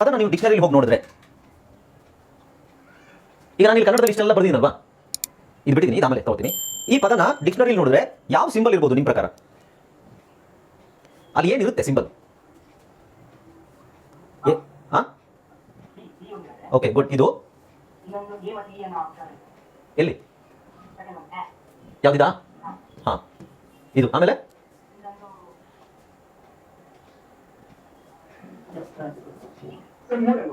ಅದನ್ನು ನೀವು ಡಿಕ್ಷನರಿಲಿ ಹೋಗಿ ನೋಡಿದ್ರೆ. ಈಗ ನಾನು ಇಲ್ಲಿ ಕನ್ನಡದಲ್ಲಿ ಇಷ್ಟೆಲ್ಲ ಬರ್ದಿದ್ದೀನಲ್ವಾ? ಇದು ಬಿಟ್ಟಿದ್ದೀನಿ ಆಮೇಲೆ ತಗೋತೀನಿ. ಈ ಪದನ ಡಿಕ್ಷನರಿಲಿ ನೋಡಿದ್ರೆ ಯಾವ ಸಿಂಬಲ್ ಇರ್ಬೋದು ನಿಮ್ಮ ಪ್ರಕಾರ? ಅಲ್ಲಿ ಏನಿರುತ್ತೆ ಸಿಂಬಲ್ ಓಕೆ ಗುಡ್ ಇದು. ಎಲ್ಲಿ. ಯಾವುದಿದಾ? ಹಾಂ, ಇದು. ಆಮೇಲೆ ಇನ್ನೊಂದು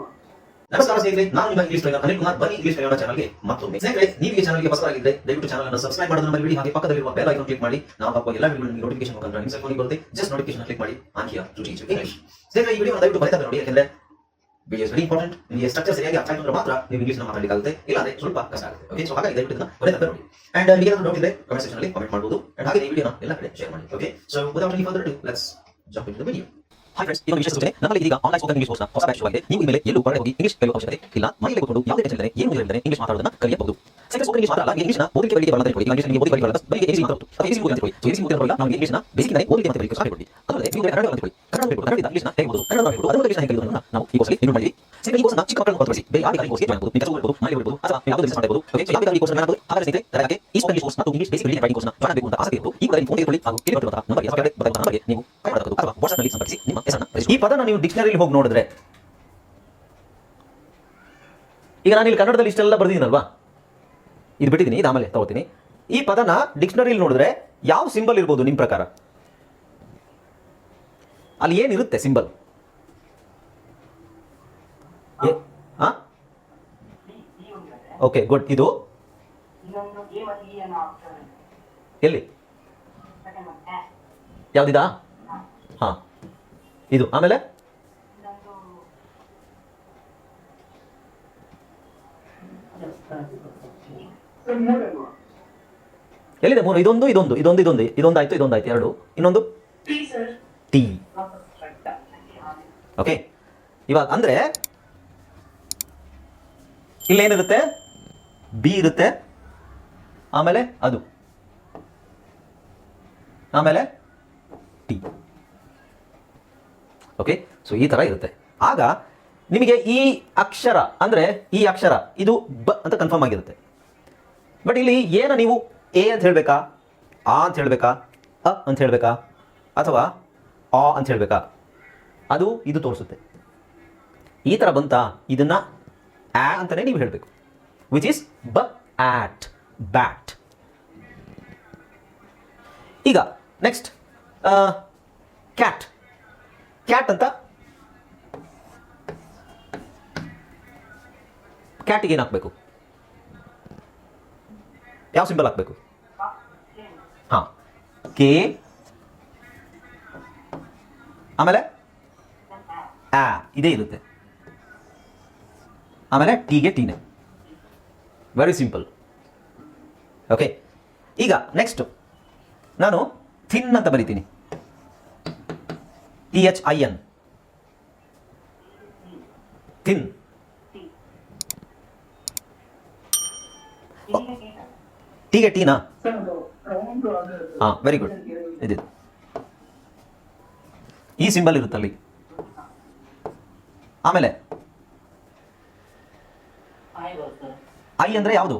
ನಮಸ್ಕಾರ ಸ್ನೇಹಿತರೆ ನಾನು ನಿಮ್ಮ ಇಂಗ್ಲಿಷ್ ಟ್ರೈನರ್ ಅನಿಲ್ ಕುಮಾರ್, ಬನ್ನಿ ಇಂಗ್ಲಿಷ್ ಕನ್ನಡ ಚಾನಲ್ಗೆ ಮತ್ತೊಮ್ಮೆ. ಸ್ನೇಹಿತರೆ, ನೀವು ಈ ಚಾನಲ್ಗೆ ಹೊಸಬರಾಗಿದ್ದರೆ ದಯವಿಟ್ಟು ಚಾನಲ್ ಅನ್ನು ಸಬ್ಸ್ಕ್ರೈಬ್ ಮಾಡೋದನ್ನ ಮರಿಬೇಡಿ. ಹಾಗೆ ಪಕ್ಕದಲ್ಲಿರುವ ಬೆಲ್ ಐಕಾನ್ ಕ್ಲಿಕ್ ಮಾಡಿ. ನಾವು ಹಾಕುವ ಎಲ್ಲ ವಿಡಿಯೋ ನಿಮಗೆ ನೋಟಿಫಿಕೇಶನ್ ಮುಖಾಂತರ ನಿಮ್ಮ ಸೆಲ್ ಬರುತ್ತೆ. ಜಸ್ಟ್ ನೋಟಿಫಿಕೇಶನ್ ಕ್ಲಿಕ್ ಮಾಡಿ. ಆನ್ ರುಚಿ ಇಂಗ್ಲಿಷ್ ಸ್ನೇಹಿತರೆ, ಈ ವಿಡಿಯೋ ದಯವಿಟ್ಟು ಬರೀತಾ ನೋಡಿ. ಯಾಕೆಂದ್ರೆ ವಿಡಿಯೋ ವೆರಿ ಇಂಪಾರ್ಟೆಂಟ್ ನಿಮಗೆ ಸ್ಟ್ರಕ್ಚರ್ ಸರಿಯಾಗಿ ಅರ್ಥ ಆಗಿದ್ರೆ ಮಾತ್ರ ನೀವು ಇಂಗ್ಲಿಷ್ ಮಾತಾಡಲಿಕ್ಕಾಗುತ್ತೆ ಇಲ್ಲಾಂದ್ರೆ ಸ್ವಲ್ಪ ಕಷ್ಟ ಆಗುತ್ತೆ. ಓಕೆ ಸೊ ಹಾಗಾಗಿ ದಯವಿಟ್ಟು ಇದನ್ನ ಬರೀತಾ ನೋಡಿ. ಅಂಡ್ ನಿಮಗೆ ಏನಾದರೂ ಡೌಟ್ ಇದೆ ಕಮೆಂಟ್ ಸೆಕ್ಷನ್ ಅಲ್ಲಿ ಕಮೆಂಟ್ ಮಾಡಬಹುದು ಅಂಡ್ ಹಾಗೆ ಈ ವಿಡಿಯೋನ ಎಲ್ಲ ಕಡೆ ಶೇರ್ ಮಾಡಿ. Okay so without any further do let's jump in the video hi friends ಇದೊಂದು ವಿಶೇಷ ಸೂಚನೆ ನಮ್ಮಲ್ಲಿ ಈಗ ಆನ್ಲೈನ್ ಸ್ಪೋಕನ್ ಇಂಗ್ಲಿಷ್ ಕೋರ್ಸ್ನ ಹೊಸ ಬ್ಯಾಚ್ ಶುರುವಾಗಿದೆ. ನೀವು ಇನ್ಮೇಲೆ ಎಲ್ಲೂ ಹೊರಗೆ ಹೋಗಿ ಇಂಗ್ಲಿಷ್ ಕಲಿಯುವ ಅವಶ್ಯಕತೆ ಇಲ್ಲ. ಮನೆಯಲ್ಲಿ ಕೂತ್ಕೊಂಡು ಯಾವುದೇ ಟೆನ್ಷನ್ ಇಲ್ಲದೆ ಏನು ಇಂಗ್ಲಿಷ್ ಮಾತಾಡೋದನ್ನ ಕಲಿಯಬಹುದು. ಸೆಕೆಂಡ್ ಸ್ಪೋಕನ್ ಇಂಗ್ಲಿಷ್ ಮಾತ್ರ ಅಲ್ಲ ಇಂಗ್ಲಿಷ್ನ ಬರಲಿಕ್ಕೆ ಬರಲ್ಲ ಅಂತ ಹೇಳಿ ಇಂಗ್ಲಿಷ್ ನಿಮಗೆ ಓದಲಿಕ್ಕೆ ಬರಲ್ಲ ಬರೀ ಏಸಿ ಮಾತಾಡೋದು ಅಥವಾ ಏಸಿ ಅಂತ ಹೇಳಿ ಸೊ ಅಂತ ನಾವು ಇಂಗ್ಲಿಷ್ನ ಬೇಸಿಕ್ ಓದಲಿಕ್ಕೆ ಮತ್ತೆ ಹೇಳಿ ಸ್ಟಾರ್ಟ್ ಮಾಡಿ ಅದಲ್ಲದೆ ನೀವು ಕನ್ನಡ ಅಂತ ಹೇಳಿ ಕನ್ನಡ ಕನ್ನಡ ಇಂಗ್ಲಿಷ್ನ ಹೇಗೆ ಓದೋದು? ಕನ್ನಡ ಹೇಗೆ ಕಲಿಯೋದನ್ನ ನಾವು ಈ ಕೋರ್ಸಲ್ಲಿ ಇನ್ವೈಟ್ ಮಾಡಿದ್ವಿ ಈ ಕೋರ್ಸ್ನ ಚಿಕ್ಕ ಮಕ್ಕಳನ್ನು ಹೊರತುಪಡಿಸಿ ಬೇರೆ ಯಾರು ಈ ಕೋರ್ಸ್ಗೆ ಜಾಯ್ನ್ ಆಗಬಹುದು ನೀವು ಇರ್ಬೋದು ಮನೆಯಲ್ಲಿ ಅಥವಾ ಯಾವುದೇ ಬಿಸಿನೆಸ್ ಮಾಡಬಹುದು ಓಕೆ ಸೊ ಯಾವುದೇ ಕೋರ್ಸ್ ಮಾಡಬಹುದು ಹಾಗಾದ್ರೆ ಸ್ನೇಹಿತರೆ ತರಗತಿ ಈ ಸ್ಪೆಷಲ್ ಕೋರ್ಸ್ ಮತ್ತು ಇಂಗ್ಲಿಷ್ ಬೇಸಿಕ್ ರೀಡಿಂಗ್ ರೈಟಿಂಗ್ ಕೋರ್ಸ್ನ ಜಾಯ್ನ್ ಆಗಬೇಕು ಅಂತ ಆಸಕ್ತಿ ಇತ್ತು ಈ ಕೂಡಲೇ ಫೋನ್ ತೆಗೆದುಕೊಳ್ಳಿ ಹಾಗೂ ಇಲ್ಲಿ ಬರುವಂತಹ ನಂಬರ್ಗೆ ಸಬ್ಸ್ಕ್ರೈಬ್ ಬಟನ್ ನಂಬರ್ಗೆ ನೀವು ಕರೆ ಮಾಡಬಹುದು ಅಥವಾ ವಾಟ್ಸ್ಆಪ್ನಲ್ಲಿ ಸಂಪರ್ಕಿಸಿ ನಿಮ್ಮ ಹೆಸರನ್ನ ಈ ಪದನ ನೀವು ಡಿಕ್ಷನರಿಲಿ ಹೋಗಿ ನೋಡಿದ್ರೆ ಈಗ ನಾನು ಇಲ್ಲಿ ಕನ್ನಡದಲ್ಲಿ ಇಷ್ಟೆಲ್ಲ ಬರ್ದಿದ್ದೀನಲ್ವಾ ಇದು ಬಿಟ್ಟಿದ್ದೀನಿ ಇದು ಆಮೇಲೆ ತಗೋತೀನಿ ಈ ಪದನ ಡಿಕ್ಷನರಿಲಿ ನೋಡಿದ್ರೆ ಯಾವ ಸಿಂಬಲ್ ಇರ್ಬೋದು ನಿಮ್ಮ ಪ್ರಕಾರ ಅಲ್ಲಿ ಏನಿರುತ್ತೆ ಸಿಂಬಲ್ ಓಕೆ ಗುಡ್ ಇದು. ಎಲ್ಲಿ? ಯಾವ್ದಿದ? ಹಾ. ಇದು ಆಮೇಲೆ? ಎಲ್ಲಿದೆ ಮೂರು? ಇದೊಂದು ಇದೊಂದು ಇದೊಂದು ಇದೊಂದು. ಇದೊಂದು ಆಯ್ತು ಇದೊಂದು ಆಯ್ತು ಎರಡು ಇನ್ನೊಂದು ಟಿ ಓಕೆ ಇವಾಗ ಅಂದರೆ ಇಲ್ಲೇನಿರುತ್ತೆ ಬಿ ಇರುತ್ತೆ. ಆಮೇಲೆ ಅದು. ಆಮೇಲೆ ಟಿ ಓಕೆ ಸೊ ಈ ಥರ ಇರುತ್ತೆ. ಆಗ ನಿಮಗೆ ಈ ಅಕ್ಷರ, ಅಂದರೆ ಈ ಅಕ್ಷರ, ಇದು ಬ ಅಂತ ಕನ್ಫರ್ಮ್ ಆಗಿರುತ್ತೆ. ಬಟ್ ಇಲ್ಲಿ ಏನ ನೀವು ಎ ಅಂತ ಹೇಳಬೇಕಾ? ಆ ಅಂತ ಹೇಳಬೇಕಾ? ಅ ಅಂತ ಹೇಳಬೇಕಾ? ಅಥವಾ ಆ ಅಂತ ಹೇಳಬೇಕಾ? ಅದು ಇದು ತೋರಿಸುತ್ತೆ. ಈ ಥರ ಬಂತಾ ಇದನ್ನ ಆ ಅಂತಲೇ ನೀವು ಹೇಳಬೇಕು. Which is B at bat ಈಗ ನೆಕ್ಸ್ಟ್ ಕ್ಯಾಟ್ ಕ್ಯಾಟ್ ಅಂತ ಕ್ಯಾಟಿಗೆ ಏನು ಹಾಕಬೇಕು? ಯಾವ ಸಿಂಬಲ್ ಹಾಕಬೇಕು? ಹಾಂ. ಕೆ ಆಮೇಲೆ? ಆ, ಇದೇ ಇರುತ್ತೆ. ಆಮೇಲೆ ಟೀಗೆ ಟೀನೆ ವೆರಿ ಸಿಂಪಲ್ ಓಕೆ ಈಗ ನೆಕ್ಸ್ಟ್ ನಾನು ಥಿನ್ ಅಂತ ಬರಿತೀನಿ. T H I N thin ಟೀಗೆ ಟೀನಾ ಹಾಂ ವೆರಿ ಗುಡ್ ಇದಿದೆ ಈ ಸಿಂಬಲ್ ಇರುತ್ತಲ್ಲಿ. ಆಮೇಲೆ ಆಯ್ ಬರ್ತದೆ ಐ ಅಂದ್ರೆ ಯಾವುದು?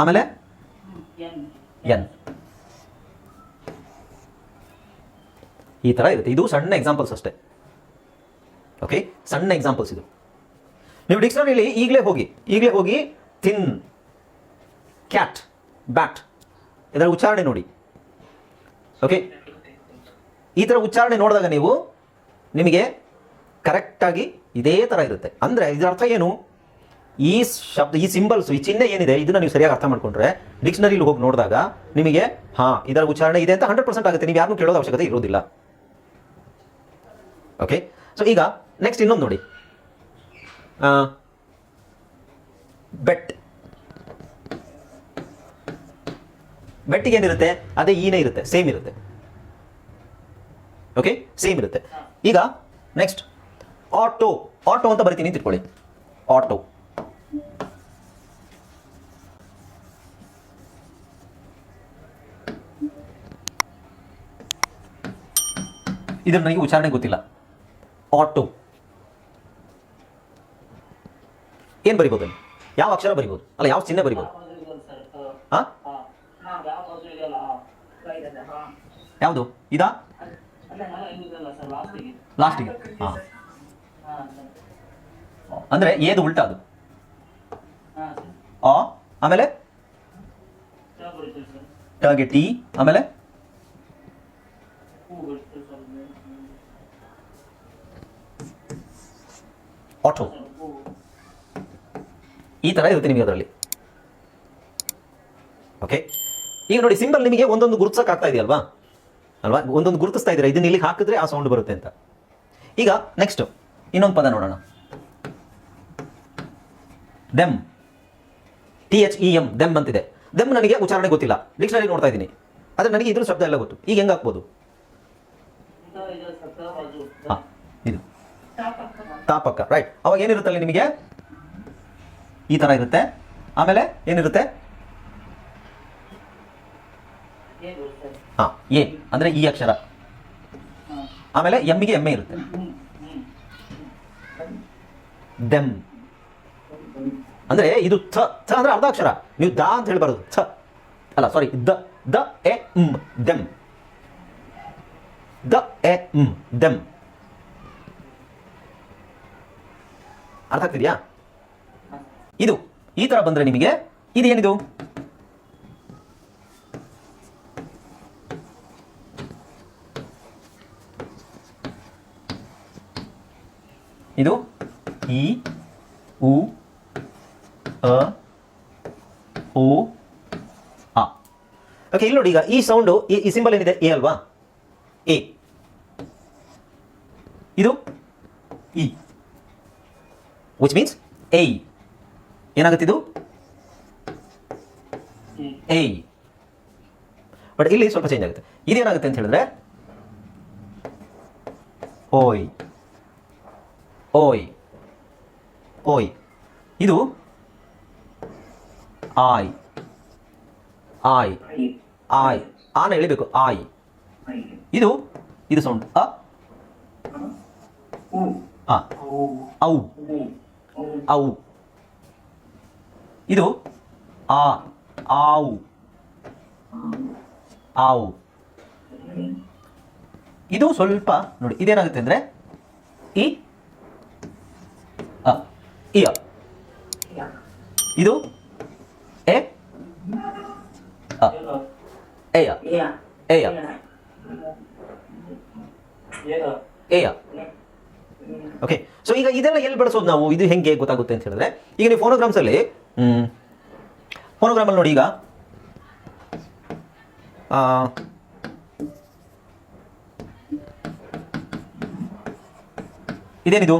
ಆಮೇಲೆ? ಎನ್. ಈ ತರ ಇರುತ್ತೆ. ಇದು ಸಣ್ಣ ಎಕ್ಸಾಂಪಲ್ಸ್ ಅಷ್ಟೇ. ಓಕೆ ಸಣ್ಣ ಎಕ್ಸಾಂಪಲ್ಸ್ ಇದು. ನೀವು ಡಿಕ್ಷನರಿಲಿ ಈಗಲೇ ಹೋಗಿ ಈಗಲೇ ಹೋಗಿ ಥಿನ್ ಕ್ಯಾಟ್ ಬ್ಯಾಟ್ ಇದರ ಉಚ್ಚಾರಣೆ ನೋಡಿ. ಓಕೆ ಈ ಥರ ಉಚ್ಚಾರಣೆ ನೋಡಿದಾಗ ನೀವು ನಿಮಗೆ ಕರೆಕ್ಟಾಗಿ ಇದೇ ಥರ ಇರುತ್ತೆ. ಅಂದರೆ ಇದರ ಅರ್ಥ ಏನು? ಈ ಶಬ್ದ, ಈ ಸಿಂಬಲ್ಸ್ ಈ ಚಿಹ್ನೆ ಏನಿದೆ, ಇದನ್ನ ನೀವು ಸರಿಯಾಗಿ ಅರ್ಥ ಮಾಡ್ಕೊಂಡ್ರೆ ಡಿಕ್ಷನರಿಲಿ ಹೋಗಿ ನೋಡಿದಾಗ ನಿಮಗೆ, ಹಾಂ ಇದರ ಉಚ್ಚಾರಣೆ ಇದೆ ಅಂತ ಹಂಡ್ರೆಡ್ ಪರ್ಸೆಂಟ್ ಆಗುತ್ತೆ. ನೀವು ಯಾರನ್ನೂ ಕೇಳೋದು ಅವಶ್ಯಕತೆ ಇರೋದಿಲ್ಲ. ಓಕೆ ಸೊ ಈಗ ನೆಕ್ಸ್ಟ್ ಇನ್ನೊಂದು ನೋಡಿ. ಬೆಟ್ ಬೆಟ್ಟಿಗೆ ಏನಿರುತ್ತೆ? ಅದೇ ಈನೇ ಇರುತ್ತೆ ಸೇಮ್ ಇರುತ್ತೆ. ಓಕೆ ಸೇಮ್ ಇರುತ್ತೆ. ಈಗ ನೆಕ್ಸ್ಟ್ ಆಟೋ ಆಟೋ ಅಂತ ಬರಿತೀನಿ ಅಂತ ಇಟ್ಕೊಳ್ಳಿ ಆಟೋ ಇದ್ರ ನನಗೆ ಉಚ್ಚಾರಣೆ ಗೊತ್ತಿಲ್ಲ. ಆಟೋ ಏನು ಬರಿಬೋದು ಯಾವ ಅಕ್ಷರ ಬರಿಬೋದು? ಅಲ್ಲ ಯಾವ ಚಿಹ್ನೆ ಬರಿಬೋದು? ಹಾ. ಯಾವುದು? ಇದಾ? ಲಾಸ್ಟಿಗೆ ಹಾಂ. ಅಂದರೆ ಏದು ಉಲ್ಟಾ ಅದು? ಆ ಆಮೇಲೆ? ಟಾಗೆ ಟಿ ಆಮೇಲೆ. ಆಟೋ. ಈ ತರ ಇರುತ್ತೆ ನಿಮಗೆ ಅದರಲ್ಲಿ. ಓಕೆ ಈಗ ನೋಡಿ ಸಿಂಬಲ್ ನಿಮಗೆ ಒಂದೊಂದು ಗುರುತಿಸಕ್ಕೆ ಆಗ್ತಾ ಇದೆಯಲ್ವಾ? ಅಲ್ವಾ? ಒಂದೊಂದು ಗುರುತಿಸ್ತಾ ಇದ್ದೀರಾ? ಇದನ್ನ ಇಲ್ಲಿ ಹಾಕಿದ್ರೆ ಆ ಸೌಂಡ್ ಬರುತ್ತೆ ಅಂತ. ಈಗ ನೆಕ್ಸ್ಟ್ ಇನ್ನೊಂದು ಪದ ನೋಡೋಣ. Them T H E M them ಅಂತಿದೆ ದೆಮ್ ನನಗೆ ಉಚ್ಚಾರಣೆ ಗೊತ್ತಿಲ್ಲ. ಡಿಕ್ಷನರಿ ನೋಡ್ತಾ ಇದ್ದೀನಿ. ಆದರೆ ನನಗೆ ಇದ್ರ ಶಬ್ದ ಎಲ್ಲ ಗೊತ್ತು. ಈಗ ಹೆಂಗೆ ಹಾಕ್ಬೋದು? ಇದು. ತಾಪಕ್ಕ ರೈಟ್ ಅವಾಗ ಏನಿರುತ್ತಲ್ಲ ನಿಮಗೆ? ಈ ಥರ ಇರುತ್ತೆ. ಆಮೇಲೆ ಏನಿರುತ್ತೆ? ಹಾಂ, ಎ, ಅಂದರೆ ಈ ಅಕ್ಷರ. ಆಮೇಲೆ ಎಮ್ಮಿಗೆ ಎಮ್ಮೆ ಇರುತ್ತೆ. ದೆಮ್ ಅಂದ್ರೆ ಇದು ಥ ಥ ಅಂದ್ರೆ ಅರ್ಧ ಅಕ್ಷರ. ನೀವು ದ ಅಂತ ಹೇಳ್ಬಾರ್ದು ಥ. ಅಲ್ಲ ಸಾರಿ ದ ದ, ಎ ಮ್ ದೆಮ್ ದ, ಎ ಮ್ ದೆಮ್ ಅರ್ಥ ಆಗ್ತಿದ್ಯಾ? ಇದು, ಈ ತರ ಬಂದ್ರೆ ನಿಮಗೆ ಇದು ಏನಿದು ಇದು ಇ ಉ ಅ ಓ ಆ ಓಕೆ, ಇಲ್ಲಿ ನೋಡಿ ಈಗ ಈ ಸೌಂಡು ಈ ಸಿಂಬಲ್ ಏನಿದೆ? ಎ ಅಲ್ವಾ? ಎ ಇದು ಇ ವಿಚ್ ಮೀನ್ಸ್ ಏನಾಗುತ್ತೆ ಇದು? ಎ ಬಟ್ ಇಲ್ಲಿ ಸ್ವಲ್ಪ ಚೇಂಜ್ ಆಗುತ್ತೆ. ಇದೇನಾಗುತ್ತೆ ಅಂತ ಹೇಳಿದ್ರೆ, ಓಯ್ ಓಯ್ ಓಯ್. ಇದು ಆಯ್ ಆಯ್ ಆಯ್. ಆನ ಎಳಿಬೇಕು. ಆಯ್. ಇದು ಇದು ಸೌಂಡ್ ಅ? ಆ. ಔ. ಔ. ಇದು ಆ. ಆವು. ಆವು. ಇದು ಸ್ವಲ್ಪ ನೋಡಿ ಇದೇನಾಗುತ್ತೆ ಅಂದ್ರೆ ಇ ಅ ಇಯ. ಇದು ಎ ಅ. ಎಯ ಎಯ ಎಯ ಓಕೆ ಸೊ ಈಗ ಇದೆಲ್ಲ ಎಲ್ಲಿ ಬಳಸೋದು ನಾವು? ಇದು ಹೆಂಗೆ ಗೊತ್ತಾಗುತ್ತೆ ಅಂತ ಹೇಳಿದ್ರೆ ಈಗ ನೀವು ಫೋನೋಗ್ರಾಮ್ಸ್ ಅಲ್ಲಿ ಫೋನೋಗ್ರಾಮಲ್ಲಿ ನೋಡಿ ಈಗ. ಆ, ಇದೇನಿದು?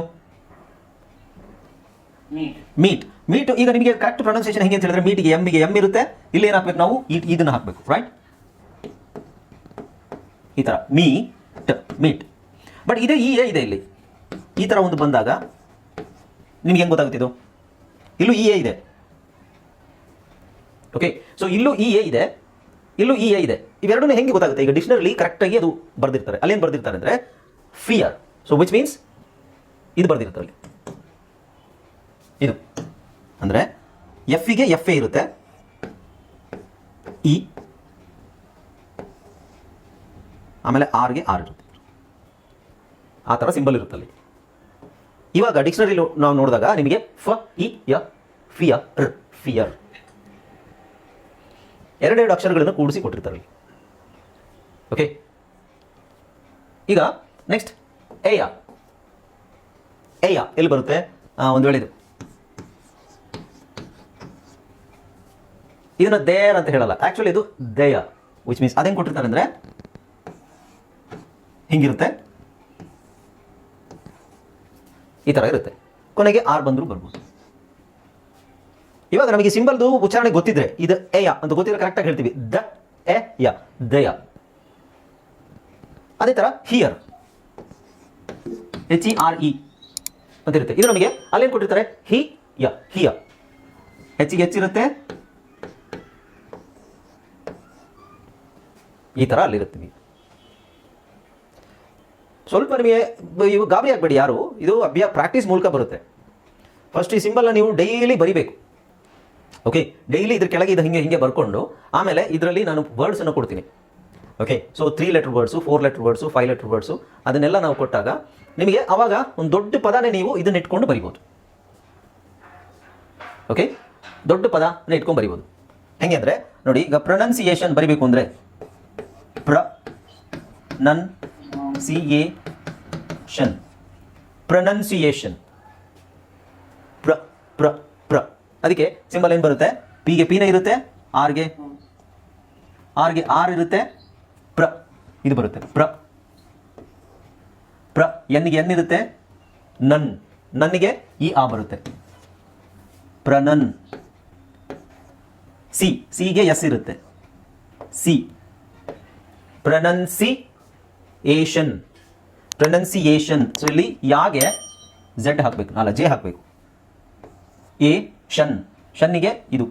ಮೀಟ್ ಮೀಟ್ ಮೀಟ್ ಈಗ ನಿಮಗೆ ಕರೆಕ್ಟ್ ಪ್ರೊನೌನ್ಸಿಯೇಷನ್ ಹೆಂಗೆ ಅಂತ ಹೇಳಿದ್ರೆ ಮೀಟಿಗೆ ಎಮ್ಮಿಗೆ ಎಂ ಇರುತ್ತೆ. ಇಲ್ಲಿ ಏನು ಹಾಕ್ಬೇಕು ನಾವು? ಈ ಇದನ್ನ ಹಾಕಬೇಕು ರೈಟ್ ಈ ಥರ ಮೀಟ್ ಮೀಟ್ ಬಟ್ ಇದೇ ಈ, ಎ, ಇದೆ ಇಲ್ಲಿ. ಈ ಥರ ಒಂದು ಬಂದಾಗ ನಿಮ್ಗೆ ಹೆಂಗೆ ಗೊತ್ತಾಗುತ್ತೆ ಇದು ಇಲ್ಲೂ ಇ ಎ, ಇದೆ. ಓಕೆ ಸೊ ಇಲ್ಲೂ ಇ ಎ, ಇದೆ. ಇಲ್ಲೂ ಇ ಎ, ಇದೆ. ಇವೆರಡೂ ಹೆಂಗೆ ಗೊತ್ತಾಗುತ್ತೆ? ಈಗ ಡಿಕ್ಷನರಿಲಿ ಕರೆಕ್ಟಾಗಿ ಅದು ಬರ್ದಿರ್ತಾರೆ. ಅಲ್ಲೇನು ಬರ್ದಿರ್ತಾರೆ ಅಂದರೆ ಫಿಯರ್ ಸೊ ವಿಚ್ ಮೀನ್ಸ್ ಇದು ಬರ್ದಿರ್ತಾರೆ ಅಲ್ಲಿ. ಇದು. ಅಂದರೆ ಎಫ್ಗೆ ಎಫ್ ಎ ಇರುತ್ತೆ. ಇ ಆಮೇಲೆ ಆರ್ಗೆ ಆರ್ ಇರುತ್ತೆ. ಆ ಥರ ಸಿಂಬಲ್ ಇರುತ್ತೆ ಅಲ್ಲಿ ಇವಾಗ ಡಿಕ್ಷನರಿ ನಾವು ನೋಡಿದಾಗ ನಿಮಗೆ ಫ, ಇ, ಯ ಫಿಯರ್ ಫಿಯರ್. ಎರಡೆರಡು ಅಕ್ಷರಗಳನ್ನು ಕೂಡಿಸಿ ಕೊಟ್ಟಿರ್ತಾರೆ ಓಕೆ ಈಗ ನೆಕ್ಸ್ಟ್ ಎಯ ಎಯ ಎಲ್ಲಿ ಬರುತ್ತೆ? ಒಂದು ವೇಳೆ ಇದು. ಇದನ್ನ ದೇರ್ ಅಂತ ಹೇಳಲ್ಲ. ಆಕ್ಚುಲಿ ಇದು ದೇಯ ವಿಚ್ ಮೀನ್ಸ್ ಅದೇನು ಕೊಟ್ಟಿರ್ತಾರೆ ಅಂದ್ರೆ ಹಿಂಗಿರುತ್ತೆ? ಈ ತರ ಇರುತ್ತೆ. ಕೊನೆಗೆ ಆರ್ ಬಂದರೂ ಬರ್ಬೋದು. ಇವಾಗ ನಮಗೆ ಸಿಂಬಲ್ದು ಉಚ್ಚಾರಣೆ ಗೊತ್ತಿದ್ರೆ ಇದು ಎಯ ಅಂತ ಗೊತ್ತಿದ್ರೆ ಕರೆಕ್ಟಾಗಿ ಹೇಳ್ತೀವಿ. ದ, ಎ, ಯ, ದಯ. ಅದೇ ತರ here. H E R E ಅಂತ ಇರುತ್ತೆ ಇದು ನಮಗೆ ಅಲ್ಲೇನು ಕೊಟ್ಟಿರ್ತಾರೆ? ಹಿ, ಯ, ಹಿಯ. ಹೆಚ್ಚಿಗೆ ಹೆಚ್ಚಿರುತ್ತೆ ಈ ತರ ಅಲ್ಲಿರುತ್ತೆ ಸ್ವಲ್ಪ ನಿಮಗೆ ಇವು ಗಾಬರಿ ಆಗಬೇಡಿ ಯಾರು? ಇದು ಅಭ್ಯಾಸ ಪ್ರಾಕ್ಟೀಸ್ ಮೂಲಕ ಬರುತ್ತೆ. ಫಸ್ಟ್ ಈ ಸಿಂಬಲ್ನ ನೀವು ಡೈಲಿ ಬರಿಬೇಕು. ಓಕೆ ಡೈಲಿ ಇದ್ರ ಕೆಳಗೆ ಇದು ಹಿಂಗೆ ಹಿಂಗೆ ಬರ್ಕೊಂಡು, ಆಮೇಲೆ ಇದರಲ್ಲಿ ನಾನು ವರ್ಡ್ಸನ್ನು ಕೊಡ್ತೀನಿ. Okay so three letter words four letter words five letter words ಅದನ್ನೆಲ್ಲ ನಾವು ಕೊಟ್ಟಾಗ ನಿಮಗೆ ಆವಾಗ ಒಂದು ದೊಡ್ಡ ಪದನೇ ನೀವು ಇದನ್ನ ಇಟ್ಕೊಂಡು ಬರಿಬೋದು. ಓಕೆ ದೊಡ್ಡ ಪದನ ಇಟ್ಕೊಂಡು ಬರಿಬೋದು. ಹೆಂಗೆ ಅಂದರೆ, ನೋಡಿ, ಈಗ ಪ್ರೊನನ್ಸಿಯೇಷನ್ ಬರಿಬೇಕು ಅಂದರೆ, ಪ್ರ, ನನ್ ಸಿ ಎ ಶನ್ ಪ್ರೊನನ್ಸಿಯೇಷನ್ ಪ್ರ ಪ್ರ ಪ್ರ ಅದಕ್ಕೆ ಸಿಂಬಲ್ ಏನು ಬರುತ್ತೆ? ಪಿಗೆ ಪಿನೇ ಇರುತ್ತೆ ಆರ್ಗೆ ಆರ್ಗೆ ಆರ್ ಇರುತ್ತೆ, ಪ್ರ. ಇದು ಬರುತ್ತೆ, ಪ್ರ. ಪ್ರ ಎನ್ಗೆ ಎನ್ ಇರುತ್ತೆ? ನನ್. ನನ್ನಿಗೆ ಈ ಆ ಬರುತ್ತೆ. ಪ್ರನನ್ ಸಿ. ಸಿಗೆ ಎಸ್ ಇರುತ್ತೆ. ಸಿ. Pronunciation pronunciation. ಸೊ ಇಲ್ಲಿ ಯಾಗೆ ಝೆಡ್ ಹಾಕಬೇಕು ಅಲ್ಲ ಜೆ ಹಾಕಬೇಕು. ಎ, ಶನ್. ಶನ್ನಿಗೆ ಇದು.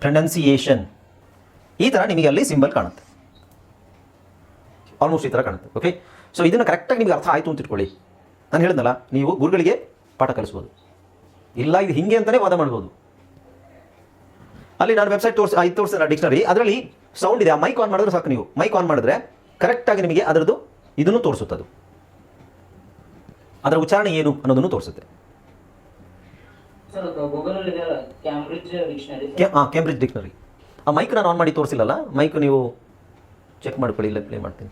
ಪ್ರೊನನ್ಸಿಯೇಷನ್. ಈ ಥರ ನಿಮಗೆ ಅಲ್ಲಿ ಸಿಂಬಲ್ ಕಾಣುತ್ತೆ. ಆಲ್ಮೋಸ್ಟ್ ಈ ಥರ ಕಾಣುತ್ತೆ ಓಕೆ ಸೊ ಇದನ್ನು ಕರೆಕ್ಟಾಗಿ ನಿಮಗೆ ಅರ್ಥ ಆಯಿತು ಅಂತ ಇಟ್ಕೊಳ್ಳಿ. ನಾನು ಹೇಳಿದ್ನಲ್ಲ, ನೀವು ಗುರುಗಳಿಗೆ ಪಾಠ ಕಲಿಸ್ಬೋದು. ಇಲ್ಲ, ಇದು ಹಿಂಗೆ ಅಂತಲೇ ವಾದ ಮಾಡ್ಬೋದು. ಅಲ್ಲಿ ನಾನು ವೆಬ್ಸೈಟ್ ತೋರಿಸಿ ಇದು ತೋರಿಸಿದ ಡಿಕ್ಷನರಿ ಅದರಲ್ಲಿ ಸೌಂಡ್ ಇದೆ. ಆ ಮೈಕ್ ಆನ್ ಮಾಡಿದ್ರೆ ಸಾಕು ನೀವು. ಮೈಕ್ ಆನ್ ಮಾಡಿದ್ರೆ ಕರೆಕ್ಟಾಗಿ ನಿಮಗೆ ಅದರದ್ದು ಇದನ್ನು ತೋರಿಸುತ್ತೆ ಅದು. ಅದರ ಉಚ್ಚಾರಣೆ ಏನು ಅನ್ನೋದನ್ನು ತೋರಿಸುತ್ತೆ. ಕ್ಯಾಂಬ್ರಿಡ್ಜ್ ಡಿಕ್ಷನರಿ ಆ ಮೈಕ್ ನಾನು ಆನ್ ಮಾಡಿ ತೋರಿಸಿಲ್ಲಲ್ಲ? ಮೈಕ್ ನೀವು ಚೆಕ್ ಮಾಡ್ಕೊಳ್ಳಿ ಇಲ್ಲ ಪ್ಲೇ ಮಾಡ್ತೀನಿ.